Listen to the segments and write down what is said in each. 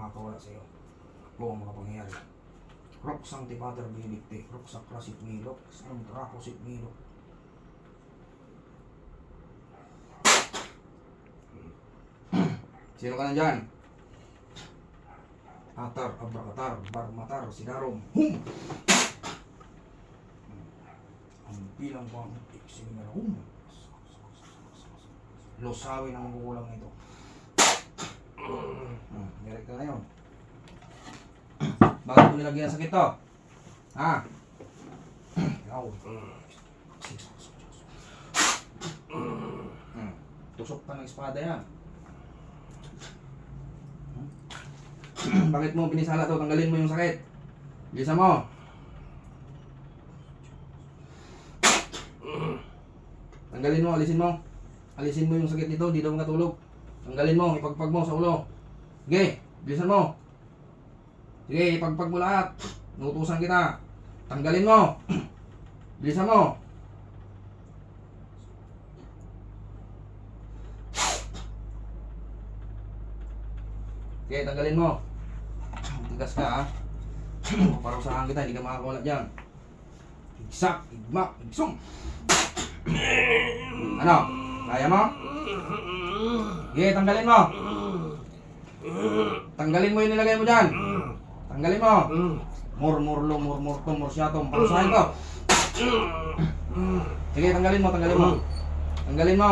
makakawala sa iyo. Ako ang makapangyayari. Rock sang tipater bilikti, rock sa klasit milok, sa trakosit milok. Sino ka na dyan? Atar, abrakatar, barmatar, sigarom, hum! Ang bilang ko ang iksing na hum! Losawin ang magugulang nito. Hmm, direct ka ngayon. Bakit mo nilagyan ng sakit to? Ha? Ikaw. Hmm. Tusok ka ng espada yan. Hmm. Bakit mo pinisala to? Tanggalin mo yung sakit. Bilisan mo. Tanggalin mo, alisin mo. Alisin mo yung sakit nito, di daw makatulog. Tanggalin mo, ipagpag mo sa ulo. Sige, bilisan mo. Sige, ipagpag mo lahat. Nutusan kita. Tanggalin mo. bilisan mo. Sige, tanggalin mo. Tigas ka ha. Paparusahan kita, hindi ka makakawala dyan. Igsak, igmak, igsum. Ano? Kaya mo? Sige, tanggalin mo. Tanggalin mo yung nilagay mo dyan. Tanggalin mo. Murmurlo, murmurto, mursyatom. Parusahin ko. Sige, tanggalin mo, tanggalin mo. Tanggalin mo.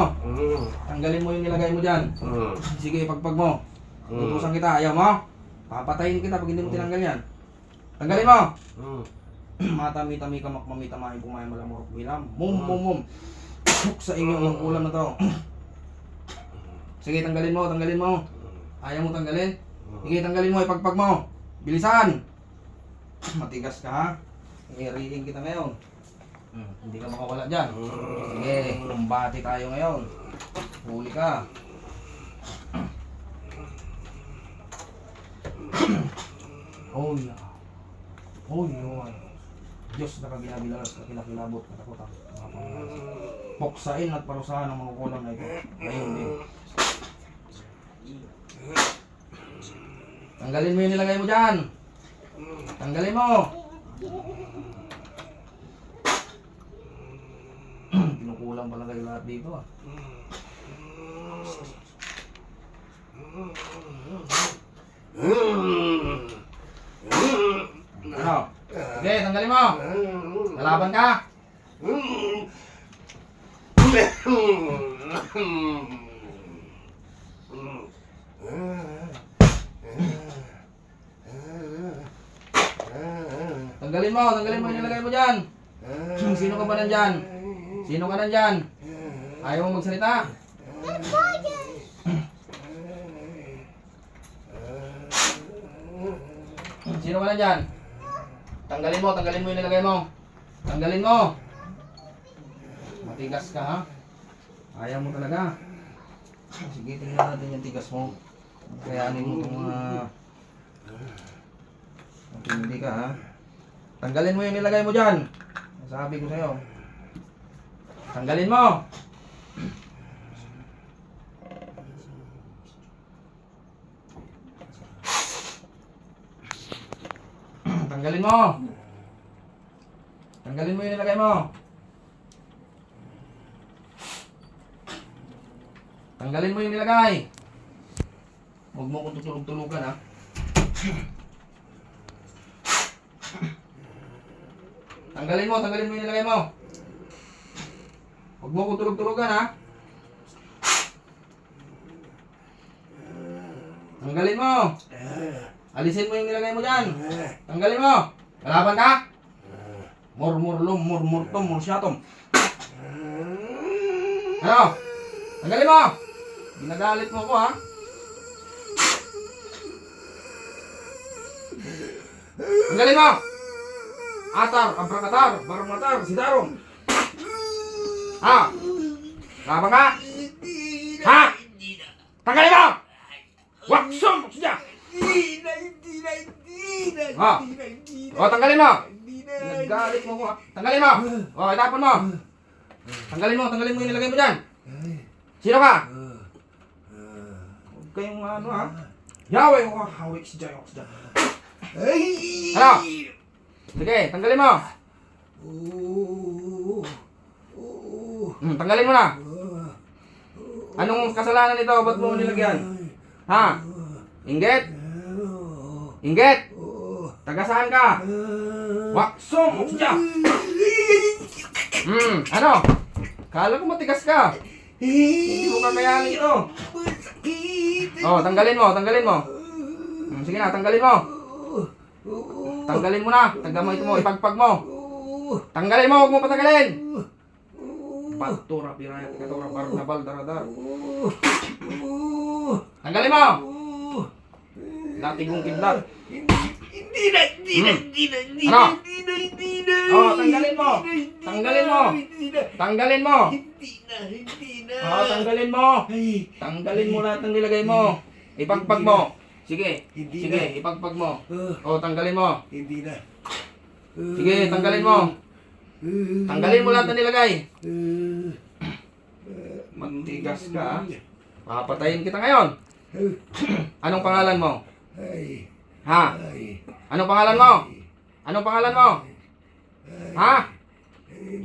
Tanggalin mo yung nilagay mo dyan. Sige, pagpag mo. Tutusan kita, ayaw mo? Papatayin kita pag hindi mo tinanggal yan. Tanggalin mo. Matami-tami ka makmami-tamahin pumayan malamurok bilam. Mum, mum, mum. Hook sa inyo ang ulam na to. Sige, tanggalin mo, tanggalin mo. Ayaw mo tanggalin? Sige, tanggalin mo, ipagpag mo. Bilisan! Matigas ka ha? Iriin kita ngayon. Hmm, hindi ka makawala dyan. Sige, kumbati tayo ngayon. Huli ka. Oh yeah. Oh yeah. Diyos na na takotang mga Panginoon. Poksain at parusahan ng mga kulang na ito. Ngayon din. Tanggalin mo yung nilagay mo dyan. Tanggalin mo. Kinukulang pala kayo lahat dito ah. Ano? Sige, tanggalin mo. Lalaban ka. Tanggalin mo, tanggalin mo nilagay mo dyan. Sino ka ba nandyan? Sino ka nandyan? Ayaw mo magsalita? Sino ka nandyan? Tanggalin mo, tanggalin mo yung nilagay mo. Tanggalin mo. Matigas ka ha? Ayaw mo talaga. Sige, tingnan natin yung tigas mo. Kayanin mo itong mga... Matindi ka ha? Tanggalin mo yung nilagay mo dyan. Sabi ko sa'yo. Tanggalin mo. Tanggalin mo. Tanggalin mo yung nilagay mo. Tanggalin mo yung nilagay. Huwag mo kong tutulog-tulugan ha. Tanggalin mo, tanggalin mo yung nilagay mo. Huwag mo kong tulog-tulugan ha. Tanggalin mo. Alisin mo yung nilagay mo dyan. Tanggalin mo. Kalaban ka? Murmurlum, murmurtom, mursyatom. Ano? Tanggalin mo. Ginagalit mo ko ha. Tanggalin mo. Atar, abrakatar, barmatar, sidarom. Ha? Laban ka? Ha? Tanggalin mo! Siya! Hindi na, hindi na, hindi na, hindi na, hindi na. O, tanggalin mo! Naggalit mo ko. Tanggalin mo! O, itapon mo! Tanggalin mo, tanggalin mo yung nilagay mo dyan! Sino ka? Huwag kayong ano ha. Yahweh, oh, hawik si Jai, Jai. Ay! Ano? Sige, tanggalin mo. Hmm, tanggalin mo na. Anong kasalanan nito? Ba't mo nilagyan? Ha? Inggit? Inggit? Taga saan ka? Waksong! Siya! Hmm, ano? Kala ko matigas ka. Hindi mo kakayanin ito. Oh, tanggalin mo, tanggalin mo. Hmm, sige na, tanggalin mo. Tanggalin mo na. Tanggal mo ito mo, ipagpag mo. Tanggalin mo, huwag mo patagalin. Baltura, piraya, katura, barnabal, daradar. Tanggalin mo. Latigong kidlat. Hindi na, hindi na, hindi na, hindi Ano? na, hindi na, hindi na. Oh, tanggalin mo. Hindi na, Tanggalin mo. Hindi na, Tanggalin mo. hindi na, hindi na. Oh, tanggalin mo. Ay, Tanggalin mo lahat ng nilagay mo. Ipagpag mo. Sige, Hindi sige, na. ipagpag mo. uh, Oh, tanggalin mo. hindi na. Sige, tanggalin mo. Tanggalin mo lahat ng nilagay. Uh, Matigas ka, ah. Papatayin kita ngayon. Anong pangalan mo? Ay, Ha? ay, Anong pangalan mo? Anong pangalan mo? Ha?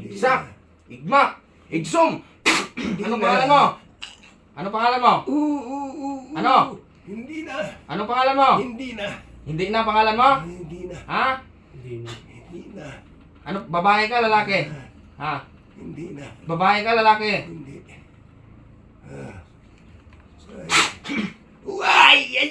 Igsak. Igma. Igsum. Anong pangalan mo? Anong pangalan mo? Oo, oo, oo. Ano? Hindi na, Anong pangalan mo? hindi na, Hindi na pangalan mo? hindi na, Ha? hindi na, Ano, babae ka, lalaki? Ha? hindi na, Babae ka, lalaki? hindi. Ah. Ay, ay,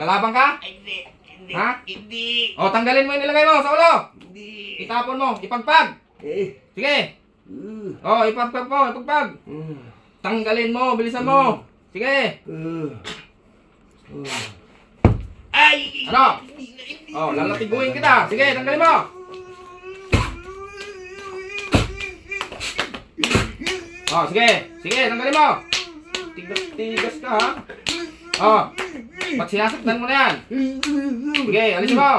ay? Lalabang ka? Hindi, hindi, Ha? hindi, O, tanggalin mo yung nilagay mo sa ulo. hindi. Itapon mo. Ipagpag. Eh, Sige. uh, O, ipagpag mo. Ipagpag. uh, Tanggalin mo. Bilisan mo. Sige. uh, uh. Ay! Ano? Hindi na, hindi O, lalatiguin kita. Sige, tanggalin mo. O, sige. Sige, tanggalin mo. Tigas-tigas ka, ha? O, pag sinasaktan mo na yan. Sige, alisin mo.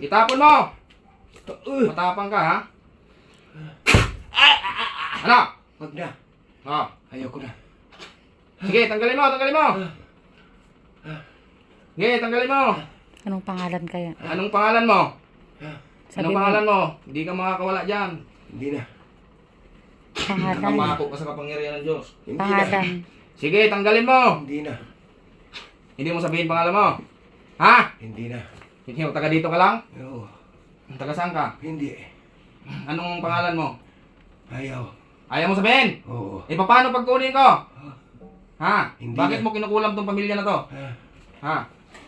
Itapon mo. Matapang ka, ha? Ano? Wag na. O, Ayoko na. sige, tanggalin mo, tanggalin mo. Sige, tanggalin mo. Anong pangalan kaya? Anong pangalan mo? Sabi Anong pangalan mo? Hindi ka makakawala dyan. Hindi na. Pangalan. Nakapako ka sa kapangyarihan ng Diyos. Hindi na. Pangalan. Sige, tanggalin mo. Hindi na. Hindi mo sabihin pangalan mo. Ha? Hindi na. Hindi mo taga dito ka lang? Oo. Taga saan ka? Hindi. Anong pangalan mo? Ayaw. Ayaw mo sabihin? Oo. Eh, paano pag kunin ko? Ha? Hindi Bakit na. mo kinukulam tong pamilya na to? Ha?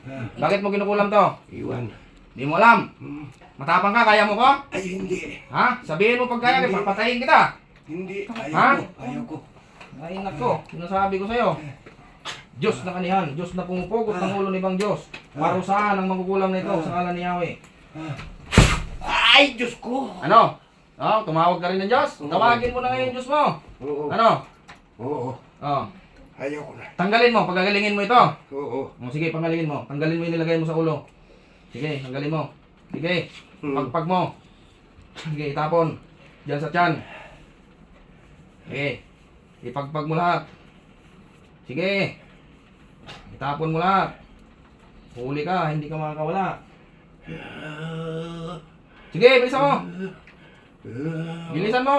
ah, Bakit mo kinukulam to? iwan. Hindi mo alam. Hmm. Matapang ka, kaya mo ko? Ay, hindi. Ha? Sabihin mo pag kaya, papatayin kita. Hindi. Ayaw Ha? ko. Ayaw ko. Ay, nako. Sinasabi ko sa'yo. Diyos na kanihan. Diyos na pumupugot ng ulo ni Bang Diyos. Parusahan ang magukulam na ito sa ngalan ni Yahweh. Ay, Diyos ko. Ano? Oh, tumawag ka rin ng Diyos? Oo. Tawagin mo na ngayon yung Diyos mo. Oo. Ano? Oo. Oh. Ayaw ko na. Tanggalin mo, pagagalingin mo ito. Oo. Oh, sige, panggalingin mo. Tanggalin mo yung nilagay mo sa ulo. Sige, tanggalin mo. Sige, Hmm. pagpag mo. Sige, itapon. Diyan sa tiyan. Sige, ipagpag mo lahat. Sige, itapon mo lahat. Huli ka, hindi ka makakawala. Sige, bilisan mo. Bilisan mo.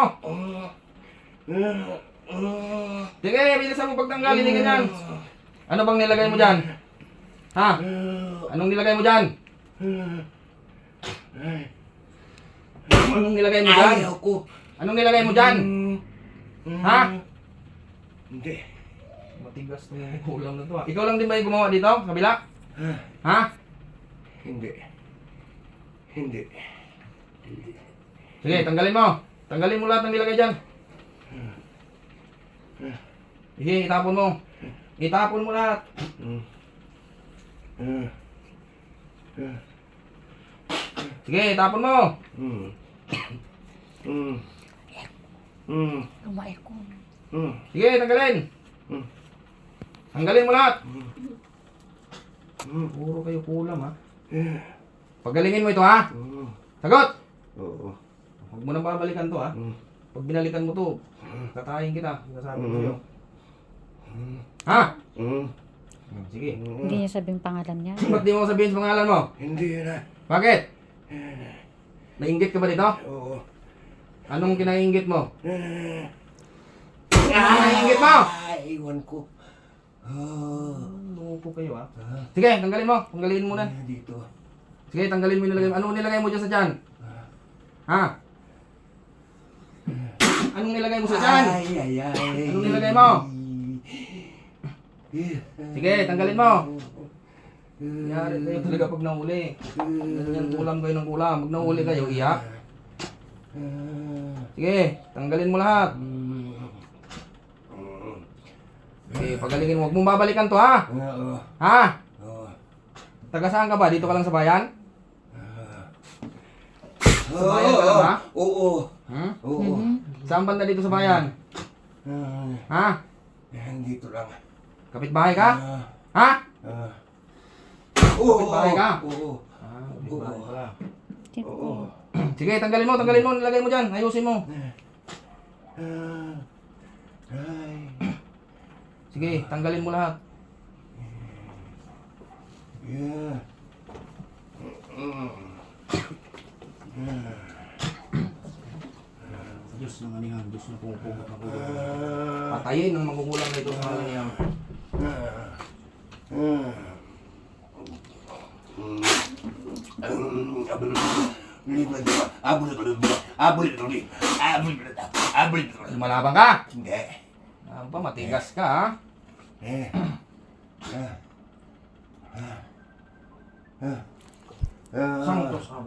Sige, bilisan mo pagtanggal, hindi ganyan. Ano bang nilagay mo dyan? Ha? Anong nilagay mo dyan? Anong nilagay mo dyan? Ayaw ko. Anong nilagay mo dyan? Ha? Hindi. Matigas na yung kulang na to ah. Ikaw lang din ba yung gumawa dito? sa Kabila? Ah, Ha? Hindi. Hindi. Sige, tanggalin mo. Tanggalin mo lahat ng nilagay dyan. Sige, itapon mo. Itapon mo lahat. Mm. Ah, ah, Sige, itapon mo. mm. Mm. Mm. Lumair ko. Mm. Sige, tanggalin. Mm. Tanggalin mo lahat. Mm. Puro kayo kulam ha. Eh, Pagalingin mo ito ha. mm. Sagot! Oo. Huwag mo nang babalikan to ha. Mm. Pag binalikan mo to, tatayin kita. Sinasabi ko Mm. sa'yo. Mm. Ha? Mm. Sige. Hindi niya sabing pangalan niya. Ba't di mo sabihin sa pangalan mo? Hindi na. Bakit? Nainggit ka ba dito? Oo. Anong kinainggit mo? Ah, Anong kinainggit mo? iwan ko. Ah, Loko kayo ah. Sige, tanggalin mo. Tanggalin mo na. dito. Sige, tanggalin mo nilagay mo. Anong nilagay mo dyan sa tiyan? Ha? Anong nilagay mo sa tiyan? Ay, ay, ay. Anong nilagay mo? Sige, tanggalin mo. Nangyari kayo talaga pag nahuli. Ganyan kulam kayo ng kulam. Pag nahuli kayo, iyak. Sige, tanggalin mo lahat. Sige, pagalingin mo. Huwag mong babalikan to ha. Oo. Ha? Oo. Taga saan ka ba? Dito ka lang sa bayan? Sa bayan ka lang ba? Oo. Hmm? Oo. Saan banda dito sa bayan? Ah, Ha? Dito lang. Kapitbahay ka? Ah, Ha? ah. Oo. Kapitbahay ka? Oo. Ah, kapitbahay po? Oo. Sige, tanggalin mo, tanggalin mo, nilagay mo dyan, ayusin mo. Ah. Ay. Sige, tanggalin mo lahat. Yeah. Diyos ng anihan, Diyos na pumupugot na. Ah. Patayin ang magugulang na ito sa mga niya. Lumalabang ka! Hindi. Ano pa, matigas ka ha? Eh. Ah. Ah. Ah. Ah. Santos ka ba?